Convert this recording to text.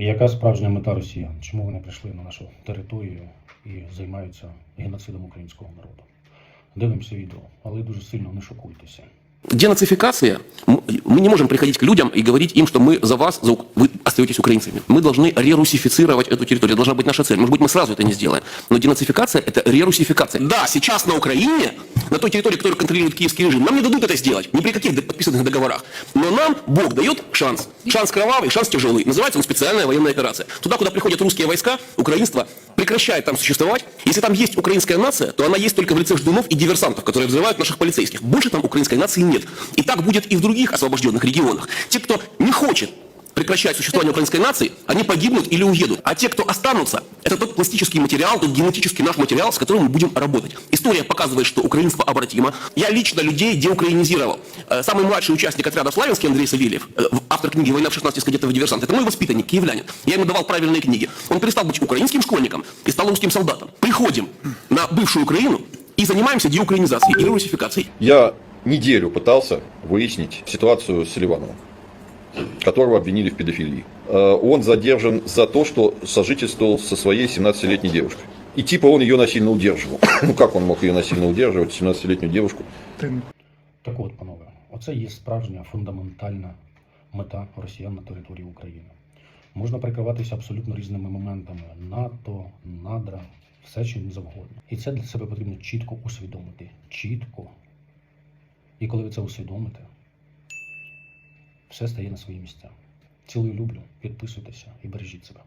Яка справжня мета росіян? Чому вони прийшли на нашу територію і займаються геноцидом українського народу? Дивимося відео, але дуже сильно не шокуйтеся. Денацификация, м- мы не можем приходить к людям и говорить им, что мы за вас, за ук- вы остаетесь украинцами. Мы должны рерусифицировать эту территорию. Это должна быть наша цель. Может быть, мы сразу это не сделаем. Но денацификация – это рерусификация. Да, сейчас на Украине, на той территории, которую контролирует киевский режим, нам не дадут это сделать. Ни при каких подписанных договорах. Но нам Бог дает шанс. Шанс кровавый, шанс тяжелый. Называется он специальная военная операция. Туда, куда приходят русские войска, украинство прекращает там существовать. Если там есть украинская нация, то она есть только в лице ждунов и диверсантов, которые взрывают наших полицейских. Больше там украинской нации нет. И так будет и в других освобожденных регионах. Те, кто не хочет прекращать существование украинской нации, они погибнут или уедут. А те, кто останутся, это тот пластический материал, тот генетический наш материал, с которым мы будем работать. История показывает, что украинство обратимо. Я лично людей деукраинизировал. Э, Самый младший участник отряда Славянский Андрей Савельев, э, автор книги «Война в 16 из кадетов и диверсант», это мой воспитанник, киевлянин. Я ему давал правильные книги. Он перестал быть украинским школьником и стал русским солдатом. Приходим на бывшую Украину и занимаемся деукраинизацией и русификацией. Я неделю пытался выяснить ситуацию с Селивановым, которого обвинили в педофилии. Э, Он задержан за то, что сожительствовал со своей 17-летней девушкой. И типа он ее насильно удерживал. Ну как он мог ее насильно удерживать, 17-летнюю девушку? Так от, панове, оце є справжня фундаментальна мета росіян на території України. Можна прикриватися абсолютно різними моментами НАТО, надра, все чим завгодно. І це для себе потрібно чітко усвідомити. Чітко. І коли ви це усвідомите, все стає на свої місця. Цілую люблю, підписуйтеся і бережіть себе.